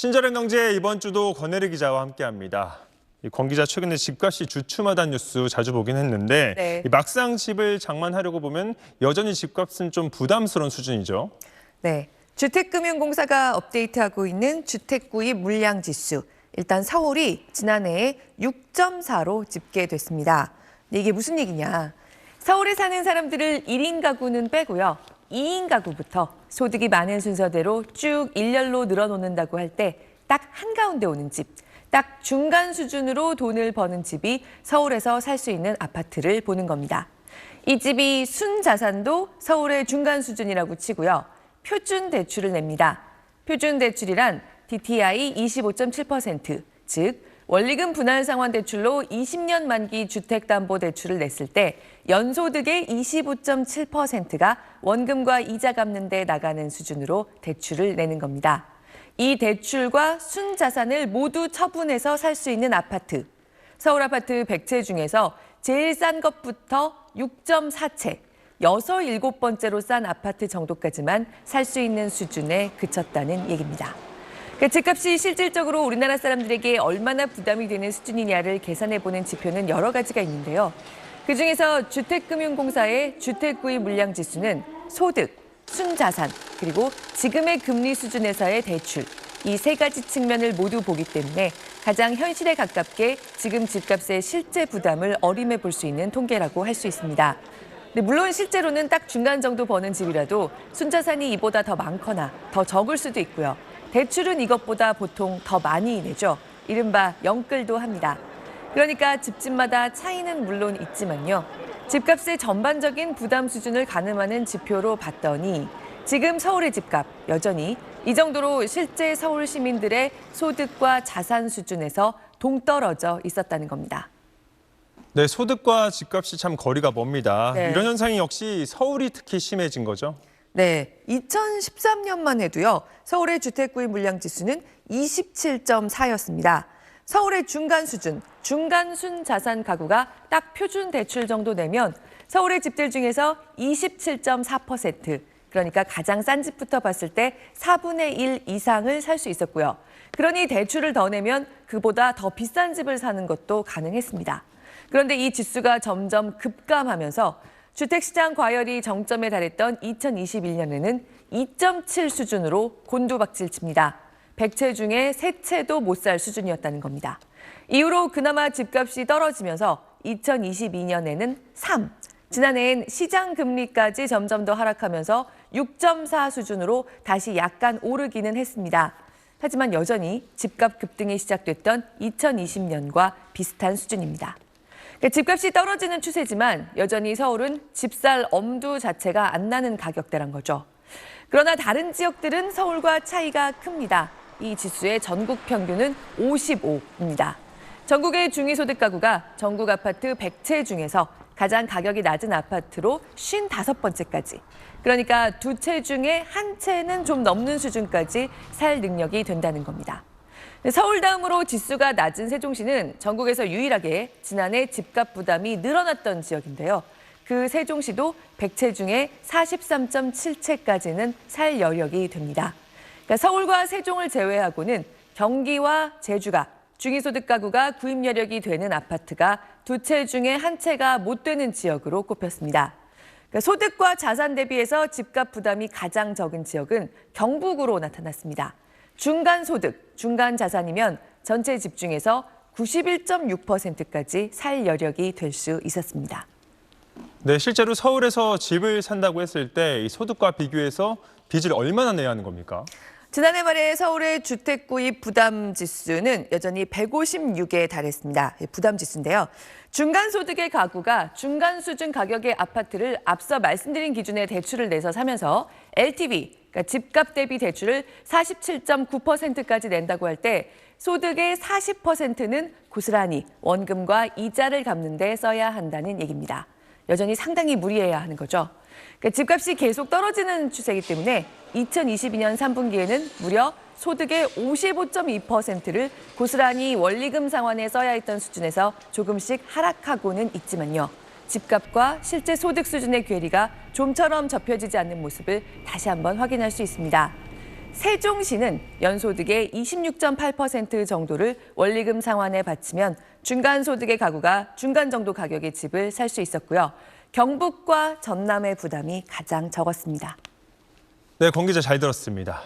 친절한 경제 이번 주도 권혜리 기자와 함께합니다. 이권 기자 최근에 집값이 주춤하다는 뉴스 자주 보긴 했는데 네. 이 막상 집을 장만하려고 보면 여전히 집값은 좀 부담스러운 수준이죠. 네. 주택금융공사가 업데이트하고 있는 주택구입 물량지수. 일단 서울이 지난해에 6.4로 집계됐습니다. 이게 무슨 얘기냐? 서울에 사는 사람들을 1인 가구는 빼고요. 2인 가구부터 소득이 많은 순서대로 쭉 일렬로 늘어놓는다고 할 때 딱 한가운데 오는 집, 딱 중간 수준으로 돈을 버는 집이 서울에서 살 수 있는 아파트를 보는 겁니다. 이 집이 순자산도 서울의 중간 수준이라고 치고요. 표준 대출을 냅니다. 표준 대출이란 DTI 25.7%, 즉 원리금 분할 상환 대출로 20년 만기 주택담보대출을 냈을 때 연소득의 25.7%가 원금과 이자 갚는 데 나가는 수준으로 대출을 내는 겁니다. 이 대출과 순자산을 모두 처분해서 살 수 있는 아파트. 서울 아파트 100채 중에서 제일 싼 것부터 6.4채, 여섯 일곱 번째로 싼 아파트 정도까지만 살 수 있는 수준에 그쳤다는 얘기입니다. 그 집값이 실질적으로 우리나라 사람들에게 얼마나 부담이 되는 수준이냐를 계산해보는 지표는 여러 가지가 있는데요. 그중에서 주택금융공사의 주택구입 물량지수는 소득, 순자산, 그리고 지금의 금리 수준에서의 대출, 이 세 가지 측면을 모두 보기 때문에 가장 현실에 가깝게 지금 집값의 실제 부담을 어림해 볼 수 있는 통계라고 할 수 있습니다. 물론 실제로는 딱 중간 정도 버는 집이라도 순자산이 이보다 더 많거나 더 적을 수도 있고요. 대출은 이것보다 보통 더 많이 내죠. 이른바 영끌도 합니다. 그러니까 집집마다 차이는 물론 있지만요. 집값의 전반적인 부담 수준을 가늠하는 지표로 봤더니 지금 서울의 집값 여전히 이 정도로 실제 서울 시민들의 소득과 자산 수준에서 동떨어져 있었다는 겁니다. 네, 소득과 집값이 참 거리가 멉니다. 네. 이런 현상이 역시 서울이 특히 심해진 거죠. 네, 2013년만 해도요. 서울의 주택 구입 물량 지수는 27.4였습니다. 서울의 중간 수준, 중간 순 자산 가구가 딱 표준 대출 정도 내면 서울의 집들 중에서 27.4%, 그러니까 가장 싼 집부터 봤을 때 4분의 1 이상을 살 수 있었고요. 그러니 대출을 더 내면 그보다 더 비싼 집을 사는 것도 가능했습니다. 그런데 이 지수가 점점 급감하면서 주택시장 과열이 정점에 달했던 2021년에는 2.7 수준으로 곤두박질 칩니다. 100채 중에 3채도 못 살 수준이었다는 겁니다. 이후로 그나마 집값이 떨어지면서 2022년에는 3, 지난해엔 시장 금리까지 점점 더 하락하면서 6.4 수준으로 다시 약간 오르기는 했습니다. 하지만 여전히 집값 급등이 시작됐던 2020년과 비슷한 수준입니다. 그러니까 집값이 떨어지는 추세지만 여전히 서울은 집살 엄두 자체가 안 나는 가격대란 거죠. 그러나 다른 지역들은 서울과 차이가 큽니다. 이 지수의 전국 평균은 55입니다. 전국의 중위소득 가구가 전국 아파트 100채 중에서 가장 가격이 낮은 아파트로 55번째까지. 그러니까 두 채 중에 한 채는 좀 넘는 수준까지 살 능력이 된다는 겁니다. 서울 다음으로 지수가 낮은 세종시는 전국에서 유일하게 지난해 집값 부담이 늘어났던 지역인데요. 그 세종시도 100채 중에 43.7채까지는 살 여력이 됩니다. 그러니까 서울과 세종을 제외하고는 경기와 제주가 중위소득 가구가 구입 여력이 되는 아파트가 두 채 중에 한 채가 못 되는 지역으로 꼽혔습니다. 그러니까 소득과 자산 대비해서 집값 부담이 가장 적은 지역은 경북으로 나타났습니다. 중간 소득, 중간 자산이면 전체 집 중에서 91.6%까지 살 여력이 될 수 있었습니다. 네, 실제로 서울에서 집을 산다고 했을 때이 소득과 비교해서 빚을 얼마나 내야 하는 겁니까? 지난해 말에 서울의 주택 구입 부담 지수는 여전히 156에 달했습니다. 예, 부담 지수인데요. 중간 소득의 가구가 중간 수준 가격의 아파트를 앞서 말씀드린 기준의 대출을 내서 사면서 LTV, 그러니까 집값 대비 대출을 47.9%까지 낸다고 할 때 소득의 40%는 고스란히 원금과 이자를 갚는 데 써야 한다는 얘기입니다. 여전히 상당히 무리해야 하는 거죠. 그러니까 집값이 계속 떨어지는 추세이기 때문에 2022년 3분기에는 무려 소득의 55.2%를 고스란히 원리금 상환에 써야 했던 수준에서 조금씩 하락하고는 있지만요. 집값과 실제 소득 수준의 괴리가 좀처럼 접혀지지 않는 모습을 다시 한번 확인할 수 있습니다. 세종시는 연소득의 26.8% 정도를 원리금 상환에 바치면 중간소득의 가구가 중간 정도 가격의 집을 살 수 있었고요. 경북과 전남의 부담이 가장 적었습니다. 네, 권 기자 잘 들었습니다.